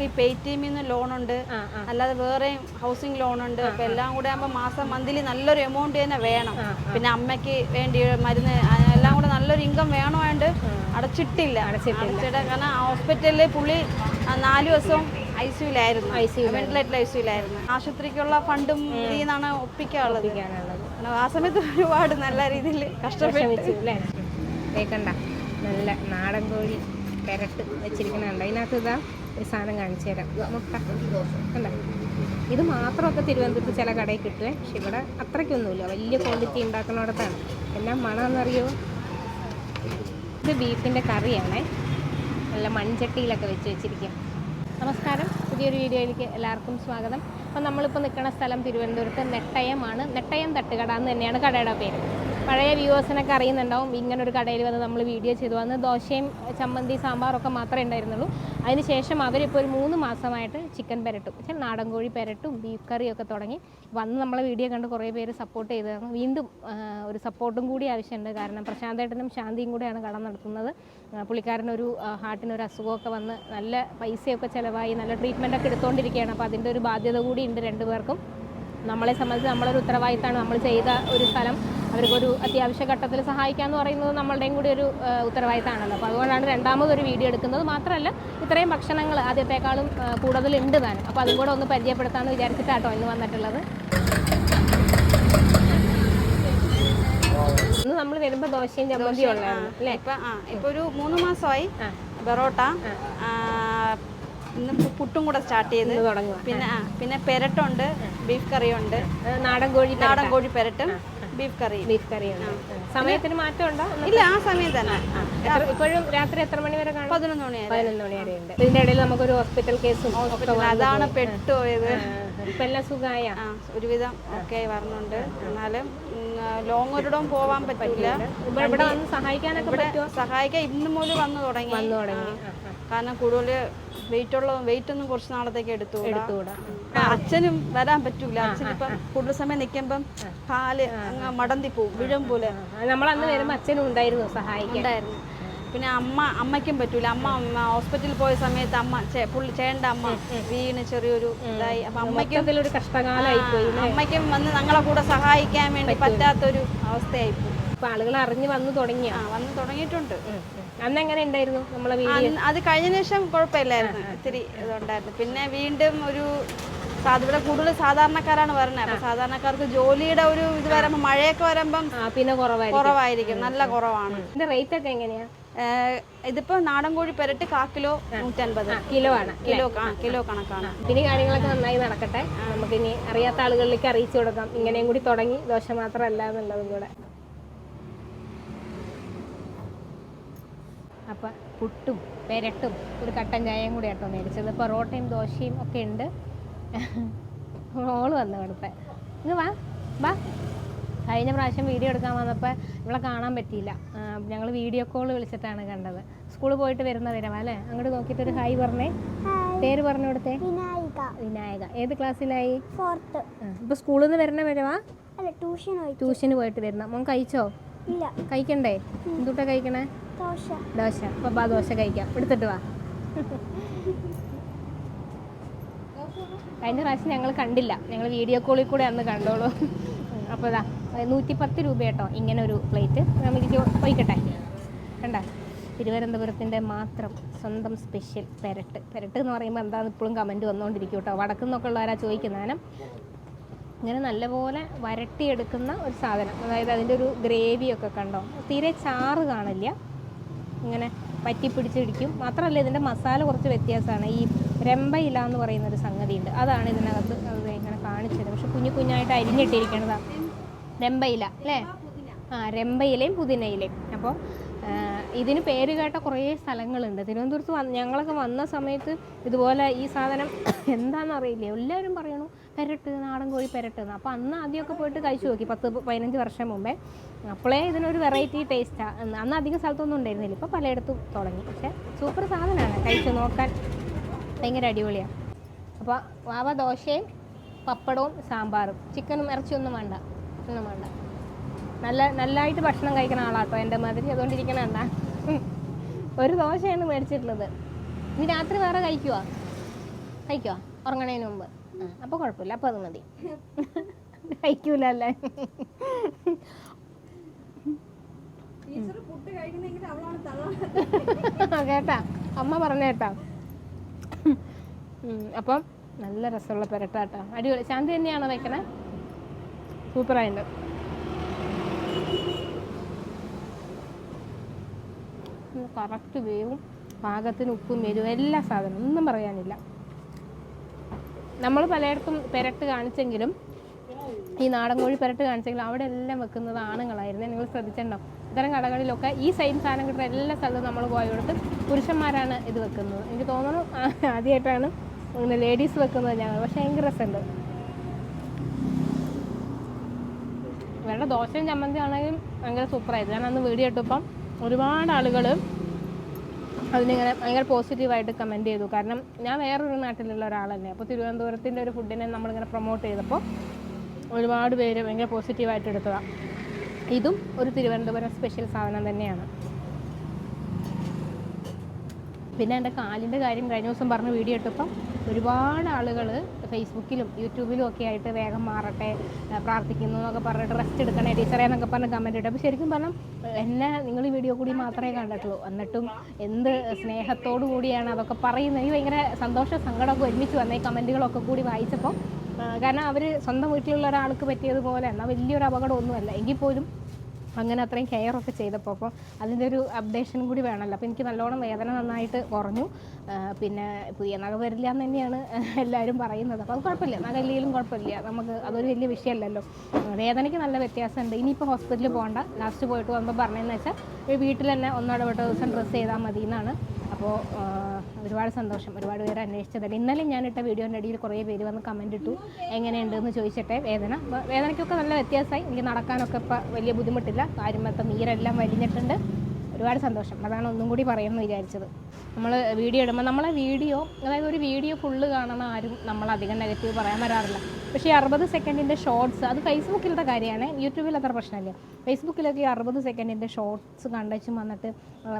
നമുക്ക് ഈ പേടിഎമ്മിൽ നിന്ന് ലോൺ ഉണ്ട് അല്ലാതെ വേറെ ഹൗസിംഗ് ലോൺ ഉണ്ട് അപ്പൊ എല്ലാം കൂടെ ആകുമ്പോൾ മാസം മന്ത്ലി നല്ലൊരു എമൗണ്ട് തന്നെ വേണം. പിന്നെ അമ്മയ്ക്ക് വേണ്ടി മരുന്ന് എല്ലാം കൂടെ നല്ലൊരു ഇൻകം വേണമായിട്ട് അടച്ചിട്ടില്ല. അടച്ചിട്ടില്ല. കാരണം ഹോസ്പിറ്റലിൽ പുള്ളി നാല് ദിവസം ഐ സിയുലായിരുന്നു വെന്റിലേറ്റർ ഐ സിയുലായിരുന്നു ആശുപത്രിക്കുള്ള ഫണ്ടും ഇതിന്നാണ് ഒപ്പിക്കാനുള്ളത്. ആ സമയത്ത് ഒരുപാട് നല്ല രീതിയിൽ കഷ്ടപ്പെട്ടു. നല്ല നാടൻ കോഴി പെരട്ട് വെച്ചിരിക്കുന്നുണ്ട്. അതിനകത്ത് ഇതാ ഒരു സാധനം കാണിച്ചു തരാം. മുട്ട അല്ല ഇത് മാത്രമൊക്കെ തിരുവനന്തപുരത്ത് ചില കടയിൽ കിട്ടുവേ. പക്ഷെ ഇവിടെ അത്രയ്ക്കൊന്നുമില്ല. വലിയ ക്വാണ്ടിറ്റി ഉണ്ടാക്കുന്നിടത്താണ്. എന്നാ മണമെന്നറിയോ ഇത് ബീഫിന്റെ കറിയാണേ. നല്ല മൺചട്ടിയിലൊക്കെ വെച്ച് വെച്ചിരിക്കും. നമസ്കാരം. പുതിയൊരു വീഡിയോയിലേക്ക് എല്ലാവർക്കും സ്വാഗതം. അപ്പം നമ്മളിപ്പോൾ നിൽക്കുന്ന സ്ഥലം തിരുവനന്തപുരത്ത് നെട്ടയമാണ് നെട്ടയം തട്ടുകട എന്ന് തന്നെയാണ് കടയുടെ പേര്. പഴയ വ്യൂവേഴ്സിനൊക്കെ അറിയുന്നുണ്ടാവും. ഒരു കടയിൽ വന്ന് നമ്മൾ വീഡിയോ ചെയ്തു. വന്ന് ദോശയും ചമ്മന്തി സാമ്പാറൊക്കെ മാത്രമേ ഉണ്ടായിരുന്നുള്ളൂ. അതിനുശേഷം അവരിപ്പോൾ ഒരു മൂന്ന് മാസമായിട്ട് ചിക്കൻ പെരട്ടും വെച്ചാൽ നാടൻ കോഴി പെരട്ടും ബീഫ് കറിയൊക്കെ തുടങ്ങി. വന്ന് നമ്മളെ വീഡിയോ കണ്ട് കുറേ പേര് സപ്പോർട്ട് ചെയ്ത് തന്നു വീണ്ടും ഒരു സപ്പോർട്ടും കൂടി ആവശ്യമുണ്ട്. കാരണം പ്രശാന്തേട്ടനും ശാന്തിയും കൂടെയാണ് കട നടത്തുന്നത്. പുള്ളിക്കാരനൊരു ഹാർട്ടിനൊരു അസുഖമൊക്കെ വന്ന് നല്ല പൈസയൊക്കെ ചിലവായി നല്ല ട്രീറ്റ്മെന്റ് ഒക്കെ എടുത്തുകൊണ്ടിരിക്കുകയാണ് അപ്പോൾ അതിന്റെ ഒരു ബാധ്യത കൂടി ഉണ്ട് രണ്ടുപേർക്കും. നമ്മളെ സംബന്ധിച്ച് നമ്മളൊരു ഉത്തരവാദിത്തമാണ്. നമ്മൾ ചെയ്ത ഒരു സ്ഥലം അവർക്കൊരു അത്യാവശ്യ ഘട്ടത്തിൽ സഹായിക്കുക എന്ന് പറയുന്നത് നമ്മളുടെയും കൂടി ഒരു ഉത്തരവാദിത്തമാണല്ലോ. അപ്പോൾ അതുകൊണ്ടാണ് രണ്ടാമതൊരു വീഡിയോ എടുക്കുന്നത്. മാത്രമല്ല ഇത്രയും ഭക്ഷണങ്ങൾ ആദ്യത്തെക്കാളും കൂടുതലുണ്ട് താനും. അപ്പോൾ അതും കൂടെ ഒന്ന് പരിചയപ്പെടുത്താമെന്ന് വിചാരിച്ചിട്ടാട്ടോ ഇന്ന് വന്നിട്ടുള്ളത്. ഇന്ന് നമ്മൾ വരുമ്പോൾ ദോശയും ചമ്മന്തിയും അല്ലേ? ഇപ്പൊ ഒരു മൂന്ന് മാസമായി. ബെറോട്ട ഇന്ന് പുട്ടും കൂടെ സ്റ്റാർട്ട് ചെയ്ത്. പിന്നെ പിന്നെ പെരട്ടുണ്ട് ബീഫ് കറിയുണ്ട്. നാടൻ കോഴി നാടൻ കോഴി പെരട്ടും. ബീഫ് കറി. ബീഫ് കറി സമയത്തിന് മാറ്റമുണ്ടോ? ഇല്ല ആ സമയം തന്നെ. ഇപ്പോഴും രാത്രി എത്ര മണി വരെ കാണും? പതിനൊന്ന് മണി പതിനൊന്ന് മണി വരെ ഉണ്ട്. ഇതിന്റെ ഇടയിൽ നമുക്കൊരു ഹോസ്പിറ്റൽ കേസും അതാണ് പെട്ടുപോയത്. ഇപ്പൊ എല്ലാം സുഖമായ ഒരുവിധം ഒക്കെ വരുന്നുണ്ട് എന്നാലും ലോങ് ഒരിടവും പോവാൻ പറ്റില്ല. ഇവിടെ വന്ന് സഹായിക്കാനൊക്കെ പറ്റുമോ സഹായിക്കാൻ ഇന്ന് മുതൽ വന്നു തുടങ്ങി. വന്നു തുടങ്ങി. കാരണം കൂടുതൽ വെയിറ്റ് ഉള്ള വെയിറ്റ് ഒന്നും കുറച്ച് നാളത്തേക്ക് എടുത്തു എടുത്തുകൂടാ. അച്ഛനും വരാൻ പറ്റൂല. അച്ഛനിപ്പം കൂടുതൽ സമയം നിൽക്കുമ്പം കാൽ അങ്ങ് മടന്തി പോവും വിഴം പോലെ. നമ്മളന്ന് വരുമ്പോ അച്ഛനും ഉണ്ടായിരുന്നു സഹായിക്കാൻ. പിന്നെ അമ്മ അമ്മയ്ക്കും പറ്റൂല. അമ്മ ഹോസ്പിറ്റലിൽ പോയ സമയത്ത് അമ്മ പുള്ളി ചേണ്ട അമ്മ വീണ് ചെറിയൊരു ഇതായി. അപ്പൊ അമ്മയ്ക്കും ഒരു കഷ്ടകാലമായി പോയി അമ്മയ്ക്കും വന്ന് ഞങ്ങളെ കൂടെ സഹായിക്കാൻ വേണ്ടി പറ്റാത്തൊരു അവസ്ഥയായി പോയി ഇപ്പൊ ആളുകൾ അറിഞ്ഞു വന്നു തുടങ്ങി ആ വന്ന് തുടങ്ങിയിട്ടുണ്ട്. അന്ന് എങ്ങനെ ഉണ്ടായിരുന്നു നമ്മളെ അത് കഴിഞ്ഞ ശേഷം കുഴപ്പമില്ലായിരുന്നു. ഇത്തിരി ഇതുണ്ടായിരുന്നു. പിന്നെ വീണ്ടും ഒരു ഇവിടെ കൂടുതൽ സാധാരണക്കാരാണ് വരുന്നത്. അപ്പൊ സാധാരണക്കാർക്ക് ജോലിയുടെ ഒരു ഇത് വരുമ്പോ മഴയൊക്കെ വരുമ്പം പിന്നെ കുറവായിരിക്കും. നല്ല കുറവാണ്. ഇതിന്റെ റേറ്റ് ഒക്കെ എങ്ങനെയാ? ഇതിപ്പോ നാടൻ കോഴി പെരട്ട് കാ കിലോ നൂറ്റൻപത്. കിലോ ആണ് കിലോ കിലോ കണക്കാണ്. ഇനി കാര്യങ്ങളൊക്കെ നന്നായി നടക്കട്ടെ. നമുക്ക് ഇനി അറിയാത്ത ആളുകളിലേക്ക് അറിയിച്ചു കൊടുക്കാം. ഇങ്ങനെയും കൂടി തുടങ്ങി. ദോശ മാത്രമല്ല എന്നുള്ളതും കൂടെ. അപ്പം പുട്ടും പെരട്ടും ഒരു കട്ടൻ ചായയും കൂടി ആട്ടോ മേടിച്ചത്. പൊറോട്ടയും ദോശയും ഒക്കെ ഉണ്ട്. മോൾ വന്നു അവിടുത്തെ ഇങ്ങ് വാ വാ. കഴിഞ്ഞ പ്രാവശ്യം വീഡിയോ എടുക്കാൻ വന്നപ്പോൾ ഇവളെ കാണാൻ പറ്റിയില്ല. ഞങ്ങൾ വീഡിയോ കോൾ വിളിച്ചിട്ടാണ് കണ്ടത്. സ്കൂളിൽ പോയിട്ട് വരുന്ന വരവാ അല്ലേ? അങ്ങോട്ട് നോക്കിയിട്ട് ഒരു ഹായ് പറഞ്ഞേ. പേര് പറഞ്ഞു കൊടുത്തേ. വിനായക. വിനായക. ഏത് ക്ലാസ്സിലായി? ഫോർത്ത് ഇപ്പൊ സ്കൂളിൽ നിന്ന് വരണ വരവാ? അല്ല ട്യൂഷൻ ട്യൂഷന് പോയിട്ട് വരുന്ന. മോൻ കഴിച്ചോ? ഇല്ല. കഴിക്കണ്ടേ? എന്തുട്ടാ കഴിക്കണേ? ദോശ. ദോശ. അപ്പൊ ദോശ കഴിക്കാം. എടുത്തിട്ട് വാ. കഴിഞ്ഞ പ്രാവശ്യം ഞങ്ങൾ കണ്ടില്ല. ഞങ്ങൾ വീഡിയോ കോളിൽ കൂടെ അന്ന് കണ്ടോളൂ. അപ്പോൾ ഇതാ നൂറ്റി പത്ത് രൂപ കേട്ടോ ഇങ്ങനെ ഒരു പ്ലേറ്റ് നമുക്ക് പോയിക്കട്ടെ. കണ്ട? തിരുവനന്തപുരത്തിന്റെ മാത്രം സ്വന്തം സ്പെഷ്യൽ പെരട്ട്. പെരട്ട് എന്ന് പറയുമ്പോൾ എന്താണെന്ന് ഇപ്പോഴും കമന്റ് വന്നുകൊണ്ടിരിക്കും കേട്ടോ. വടക്കു നിന്നൊക്കെ ഉള്ളവരാ ചോദിക്കുന്നതിനും ഇങ്ങനെ നല്ലപോലെ വരട്ടിയെടുക്കുന്ന ഒരു സാധനം. അതായത് അതിന്റെ ഒരു ഗ്രേവിയൊക്കെ കണ്ടോ? തീരെ ചാറ് കാണില്ല. ഇങ്ങനെ പറ്റി പിടിച്ചിടിക്കും മാത്രമല്ല ഇതിന്റെ മസാല കുറച്ച് വ്യത്യാസമാണ്. ഈ രമ്പയില എന്ന് പറയുന്ന ഒരു സംഗതിയുണ്ട്. അതാണ് ഇതിനകത്ത് അത് ഇങ്ങനെ കാണിച്ചത്. പക്ഷെ കുഞ്ഞു കുഞ്ഞായിട്ട് അരിഞ്ഞിട്ടിരിക്കണതാണ് രമ്പയില അല്ലേ? ആ രമ്പയിലയും പുതിനയിലയും. അപ്പോൾ ഇതിന് പേര് കേട്ട കുറേ സ്ഥലങ്ങളുണ്ട്. തിരുവനന്തപുരത്ത് വന്ന് ഞങ്ങളൊക്കെ വന്ന സമയത്ത് ഇതുപോലെ ഈ സാധനം എന്താണെന്ന് അറിയില്ല എല്ലാവരും പറയണു പെരട്ട് നാടൻ കോഴി പെരട്ട് അപ്പോൾ അന്ന് ആദ്യമൊക്കെ പോയിട്ട് കഴിച്ചു നോക്കി പത്ത് പതിനഞ്ച് വർഷം മുമ്പേ. അപ്പോഴേ ഇതിനൊരു വെറൈറ്റി ടേസ്റ്റാണ് അന്ന് അധികം സ്ഥലത്തൊന്നും ഉണ്ടായിരുന്നില്ല. ഇപ്പോൾ പലയിടത്തും തുടങ്ങി. പക്ഷേ സൂപ്പർ സാധനമാണ് കഴിച്ചു നോക്കാൻ. ഭയങ്കര അടിപൊളിയാണ് അപ്പോൾ വാവ ദോശയും പപ്പടവും സാമ്പാറും. ചിക്കനും ഇറച്ചിയൊന്നും വേണ്ട. ഒന്നും വേണ്ട. നല്ല നല്ലതായിട്ട് ഭക്ഷണം കഴിക്കുന്ന ആളാട്ടോ എന്റെ മാതിരി. അതുകൊണ്ടിരിക്കണണ്ട ഒരു ദോശയാണ് മേടിച്ചിട്ടുള്ളത്. ഇനി രാത്രി വേറെ കഴിക്കുവാ? കഴിക്കുവാ? ഉറങ്ങണതിന് മുമ്പ്. അപ്പോൾ കുഴപ്പമില്ല അപ്പോൾ അത് മതി. കഴിക്കൂലല്ലേ? അല്ലേ കേട്ടാ. അമ്മ പറഞ്ഞ കേട്ടാ. അപ്പം നല്ല രസമുള്ള പെരട്ടാട്ടോ. അടിപൊളി. ശാന്തി തന്നെയാണോ വെക്കണേ? സൂപ്പറായിട്ടുണ്ട് കറക്റ്റ് വേവും. പാകത്തിന് ഉപ്പും എരിവും എല്ലാ സാധനവും. ഒന്നും പറയാനില്ല. നമ്മൾ പലയിടത്തും പെരട്ട് കാണിച്ചെങ്കിലും ഈ നാടൻ കോഴി പെരട്ട് കാണിച്ചെങ്കിലും അവിടെ എല്ലാം വെക്കുന്നത് ആണുങ്ങളായിരുന്നു. നിങ്ങൾ ശ്രദ്ധിച്ചിട്ടുണ്ടാവും ഇത്തരം കടകളിലൊക്കെ ഈ സെയിം സാധനം കിട്ടുന്ന എല്ലാ സ്ഥലത്തും നമ്മൾ പോയോടത്ത് പുരുഷന്മാരാണ് ഇത് വെക്കുന്നത്. എനിക്ക് തോന്നുന്നു ആദ്യമായിട്ടാണ് ഇങ്ങനെ ലേഡീസ് വെക്കുന്നത് ഞങ്ങൾ. പക്ഷേ ഭയങ്കര രസമുണ്ട്. ഇവരുടെ ദോശയും ചമ്മന്തി ആണെങ്കിലും ഭയങ്കര സൂപ്പറായിരുന്നു ഞാൻ അന്ന് വീഡിയോ ഒരുപാട് ആളുകൾ അതിനിങ്ങനെ ഭയങ്കര പോസിറ്റീവായിട്ട് കമന്റ് ചെയ്തു. കാരണം ഞാൻ വേറൊരു നാട്ടിലുള്ള ഒരാളല്ലേ അപ്പോൾ തിരുവനന്തപുരത്തിന്റെ ഒരു ഫുഡിനെ നമ്മളിങ്ങനെ പ്രൊമോട്ട് ചെയ്തപ്പോൾ ഒരുപാട് പേര് ഭയങ്കര പോസിറ്റീവായിട്ട് എടുത്തതാണ് ഇതും ഒരു തിരുവനന്തപുരം സ്പെഷ്യൽ സാധനം തന്നെയാണ്. പിന്നെ എന്റെ കാലിന്റെ കാര്യം കഴിഞ്ഞ ദിവസം പറഞ്ഞ് വീഡിയോ ഇട്ടപ്പം ഒരുപാട് ആളുകൾ ഫേസ്ബുക്കിലും യൂട്യൂബിലും ഒക്കെ ആയിട്ട് വേഗം മാറട്ടെ പ്രാർത്ഥിക്കുന്നു എന്നൊക്കെ പറഞ്ഞിട്ട് റെസ്റ്റ് എടുക്കണേ ടീച്ചറെ എന്നൊക്കെ പറഞ്ഞ് കമന്റ് ഇട്ടു അപ്പോൾ ശരിക്കും പറഞ്ഞാൽ എന്നെ നിങ്ങൾ ഈ വീഡിയോ കൂടി മാത്രമേ കണ്ടിട്ടുള്ളൂ. എന്നിട്ടും എന്ത് സ്നേഹത്തോടു കൂടിയാണ് അതൊക്കെ പറയുന്നത്. എനിക്ക് ഭയങ്കര സന്തോഷ സങ്കടമൊക്കെ ഒരുമിച്ച് വന്ന ഈ കമന്റുകളൊക്കെ കൂടി വായിച്ചപ്പോൾ കാരണം അവർ സ്വന്തം വീട്ടിലുള്ള ഒരാൾക്ക് പറ്റിയതുപോലെ എന്നാൽ വലിയൊരു അപകടമൊന്നുമല്ല. എങ്കിൽ പോലും അങ്ങനെ അത്രയും കെയർ ഒക്കെ ചെയ്തപ്പോൾ അപ്പോൾ അതിന്റെ ഒരു അപ്ഡേഷൻ കൂടി വേണമല്ലോ. അപ്പോൾ എനിക്ക് നല്ലോണം വേദന നന്നായിട്ട് കുറഞ്ഞു. പിന്നെ പുതിയ നഖ വരില്ല എന്ന് തന്നെയാണ് എല്ലാവരും പറയുന്നത്. അപ്പോൾ അത് കുഴപ്പമില്ല. നഖ ഇല്ലെങ്കിലും കുഴപ്പമില്ല. നമുക്ക് അതൊരു വലിയ വിഷയമല്ലല്ലോ. വേദനയ്ക്ക് നല്ല വ്യത്യാസമുണ്ട്. ഇനിയിപ്പോൾ ഹോസ്പിറ്റലിൽ പോകണ്ട. ലാസ്റ്റ് പോയിട്ട് വന്നപ്പോൾ പറഞ്ഞതെന്ന് വെച്ചാൽ വീട്ടിൽ തന്നെ ഒന്നോടെ ദിവസം ഡ്രസ്സ് ചെയ്താൽ മതി എന്നാണ് അപ്പോൾ ഒരുപാട് സന്തോഷം. ഒരുപാട് പേര് അന്വേഷിച്ചതല്ല. ഇന്നലെ ഞാനിട്ട വീഡിയോന്റെ അടിയിൽ കുറേ പേര് വന്ന് കമന്റ് ഇട്ടു. എങ്ങനെയുണ്ട് എന്ന് ചോദിച്ചിട്ടെ വേദന. വേദനയ്ക്കൊക്കെ നല്ല വ്യത്യാസമായി. എനിക്ക് നടക്കാനൊക്കെ ഇപ്പം വലിയ ബുദ്ധിമുട്ടില്ല. കാര്യമൊക്കെ നീരെല്ലാം വലിഞ്ഞിട്ടുണ്ട്. ഒരുപാട് സന്തോഷം. അതാണ് ഒന്നും കൂടി പറയുമെന്ന് വിചാരിച്ചത്. നമ്മൾ വീഡിയോ ഇടുമ്പോൾ നമ്മളെ വീഡിയോ അതായത് ഒരു വീഡിയോ ഫുള്ള് കാണുന്ന ആരും നമ്മളധികം നെഗറ്റീവ് പറയാൻ വരാറില്ല. പക്ഷേ ഈ അറുപത് സെക്കൻഡിന്റെ ഷോർട്സ് അത് ഫേസ്ബുക്കിലത്തെ കാര്യമാണ്. യൂട്യൂബിൽ അത്ര പ്രശ്നമില്ല. ഫേസ്ബുക്കിലൊക്കെ ഈ അറുപത് സെക്കൻഡിന്റെ ഷോർട്സ് കണ്ടുവച്ചും വന്നിട്ട്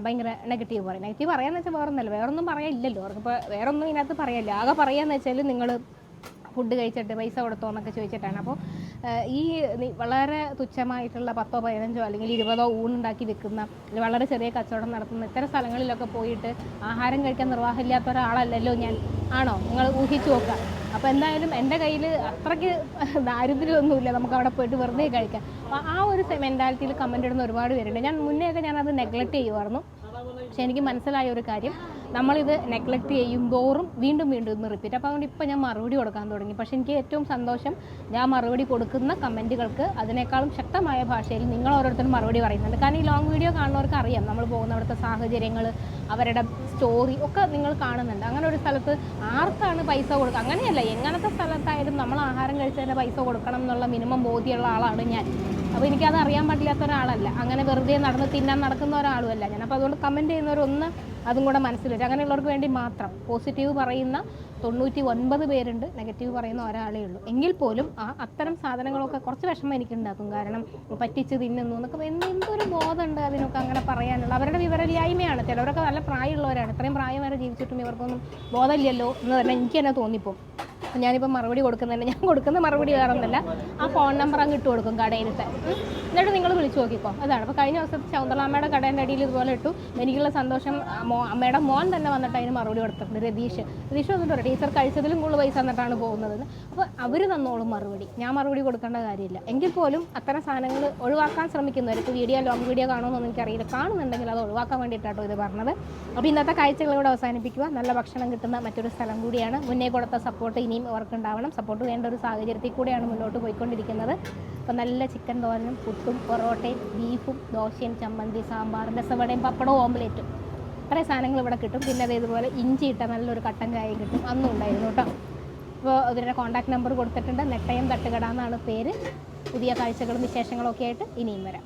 ഭയങ്കര നെഗറ്റീവ് പറയും. നെഗറ്റീവ് പറയാന്ന് വെച്ചാൽ വേറെ ഒന്നല്ല വേറൊന്നും പറയാനില്ലല്ലോ. അവർക്കിപ്പോൾ വേറൊന്നും ഇതിനകത്ത് പറയാനില്ല ആകെ പറയാന്ന് വെച്ചാൽ നിങ്ങൾ ഫുഡ് കഴിച്ചിട്ട് പൈസ കൊടുത്തോ എന്നൊക്കെ ചോദിച്ചിട്ടാണ്. അപ്പോൾ ഈ വളരെ തുച്ഛമായിട്ടുള്ള പത്തോ പതിനഞ്ചോ അല്ലെങ്കിൽ ഇരുപതോ ഊണുണ്ടാക്കി വിൽക്കുന്ന വളരെ ചെറിയ കച്ചവടം നടത്തുന്ന ഇത്തരം സ്ഥലങ്ങളിലൊക്കെ പോയിട്ട് ആഹാരം കഴിക്കാൻ നിർവാഹമില്ലാത്ത ഒരാളല്ലല്ലോ ഞാൻ. ആണോ? നിങ്ങൾ ഊഹിച്ചു നോക്കുക. അപ്പോൾ എന്തായാലും എന്റെ കയ്യിൽ അത്രയ്ക്ക് ദാരിദ്ര്യമൊന്നുമില്ല. നമുക്ക് അവിടെ പോയിട്ട് വെറുതെ കഴിക്കാം. അപ്പോൾ ആ ഒരു മെന്റാലിറ്റിയിൽ കമന്റ് ഇടുന്ന ഒരുപാട് പേരുണ്ട്. ഞാൻ മുന്നേയൊക്കെ ഞാനത് നെഗ്ലക്റ്റ് ചെയ്യുമായിരുന്നു. പക്ഷെ എനിക്ക് മനസ്സിലായ ഒരു കാര്യം. നമ്മളിത് നെഗ്ലക്റ്റ് ചെയ്യും തോറും വീണ്ടും വീണ്ടും ഇന്ന് റിപ്പീറ്റ് അപ്പോൾ അതുകൊണ്ട് ഇപ്പോൾ ഞാൻ മറുപടി കൊടുക്കാൻ തുടങ്ങി. പക്ഷേ എനിക്ക് ഏറ്റവും സന്തോഷം ഞാൻ മറുപടി കൊടുക്കുന്ന കമന്റുകൾക്ക് അതിനേക്കാളും ശക്തമായ ഭാഷയിൽ നിങ്ങൾ ഓരോരുത്തരും മറുപടി പറയുന്നുണ്ട്. കാരണം ഈ ലോങ് വീഡിയോ കാണുന്നവർക്ക് അറിയാം നമ്മൾ പോകുന്ന അവിടുത്തെ സാഹചര്യങ്ങൾ അവരുടെ സ്റ്റോറി ഒക്കെ നിങ്ങൾ കാണുന്നുണ്ട്. അങ്ങനെ ഒരു സ്ഥലത്ത് ആർക്കാണ് പൈസ കൊടുക്കുക അങ്ങനെയല്ല എങ്ങനത്തെ സ്ഥലത്തായാലും നമ്മൾ ആഹാരം കഴിച്ചതിന്റെ പൈസ കൊടുക്കണം എന്നുള്ള മിനിമം ബോധ്യമുള്ള ആളാണ് ഞാൻ. അപ്പോൾ എനിക്കത് അറിയാൻ പാടില്ലാത്ത ഒരാളല്ല. അങ്ങനെ വെറുതെ നടന്ന് തിന്നാൻ നടക്കുന്ന ഒരാളുമല്ല ഞാൻ. അപ്പോൾ അതുകൊണ്ട് കമന്റ് ചെയ്യുന്നവരൊന്ന് അതും കൂടെ മനസ്സിൽ വരും അങ്ങനെയുള്ളവർക്ക് വേണ്ടി മാത്രം പോസിറ്റീവ് പറയുന്ന തൊണ്ണൂറ്റി ഒൻപത് പേരുണ്ട്. നെഗറ്റീവ് പറയുന്ന ഒരാളേ ഉള്ളൂ. എങ്കിൽ പോലും ആ അത്തരം സാധനങ്ങളൊക്കെ കുറച്ച് വിഷമം എനിക്കുണ്ടാക്കും. കാരണം പറ്റിച്ച് തിന്നുന്നു എന്നൊക്കെ എന്ത് എന്തൊരു ബോധമുണ്ട് അതിനൊക്കെ അങ്ങനെ പറയാനുള്ള? അവരുടെ വിവരമില്ലായ്മയാണ്. ചിലവരൊക്കെ നല്ല പ്രായമുള്ളവരാണ്. ഇത്രയും പ്രായം വരെ ജീവിച്ചിട്ടും ഇവർക്കൊന്നും ബോധമില്ലല്ലോ എന്ന് തന്നെ എനിക്ക് തന്നെ തോന്നിപ്പോൾ അപ്പം ഞാനിപ്പോൾ മറുപടി കൊടുക്കുന്നുണ്ട് ഞാൻ കൊടുക്കുന്ന മറുപടി വേറെ ഒന്നല്ല ആ ഫോൺ നമ്പർ അങ്ങ് ഇട്ട് കൊടുക്കും കടയിലത്തെ. എന്നിട്ട് നിങ്ങൾ വിളിച്ചു നോക്കിക്കോ. അതാണ്. അപ്പോൾ കഴിഞ്ഞ ദിവസത്തെ ശൗന്തളാമ്മയുടെ കടേന്റെ അടിയിൽ ഇതുപോലെ ഇട്ടു. എനിക്കുള്ള സന്തോഷം അമ്മയുടെ മോൻ തന്നെ വന്നിട്ട് അതിന് മറുപടി കൊടുത്തിട്ടുണ്ട്. രതീഷ്. രതീഷ് വന്നിട്ടുണ്ട് ടീച്ചർ കഴിച്ചതിലും കൂടുതൽ പൈസ തന്നിട്ടാണ് പോകുന്നത് അപ്പോൾ അവർ തന്നോളും മറുപടി. ഞാൻ മറുപടി കൊടുക്കേണ്ട കാര്യമില്ല. എങ്കിൽ പോലും അത്തരം സാധനങ്ങൾ ഒഴിവാക്കാൻ ശ്രമിക്കുന്നവർ ഇപ്പോൾ വീഡിയോ ലോങ് വീഡിയോ കാണുമെന്നൊന്നും എനിക്കറിയില്ല. കാണുന്നുണ്ടെങ്കിൽ അത് ഒഴിവാക്കാൻ വേണ്ടിയിട്ടാട്ടോ ഇത് പറഞ്ഞത്. അപ്പോൾ ഇന്നത്തെ കാഴ്ചകൾ ഇവിടെ അവസാനിപ്പിക്കുക. നല്ല ഭക്ഷണം കിട്ടുന്ന മറ്റൊരു സ്ഥലം കൂടിയാണ്. മുന്നേ കൊടുത്ത സപ്പോർട്ട് ഇനിയും അവർക്ക് ഉണ്ടാവണം സപ്പോർട്ട് വേണ്ട ഒരു സാഹചര്യത്തിൽ കൂടെയാണ് മുന്നോട്ട് പോയിക്കൊണ്ടിരിക്കുന്നത്. അപ്പോൾ നല്ല ചിക്കൻ തോരനും പുട്ടും പൊറോട്ടയും ബീഫും ദോശയും ചമ്മന്തി സാമ്പാർ രസവടയും പപ്പടവും ഓംലേറ്റും കുറേ സാധനങ്ങൾ ഇവിടെ കിട്ടും. പിന്നെ അത് ഇതുപോലെ ഇഞ്ചി ഇട്ട നല്ലൊരു കട്ടൻ ചായയും കിട്ടും. അന്നും ഉണ്ടായിരുന്നു കേട്ടോ. അപ്പോൾ ഇവരുടെ കോൺടാക്ട് നമ്പർ കൊടുത്തിട്ടുണ്ട്. നെട്ടയം തട്ടുകട എന്നാണ് പേര്. പുതിയ കാഴ്ചകളും വിശേഷങ്ങളും ഒക്കെ ആയിട്ട് ഇനിയും വരാം.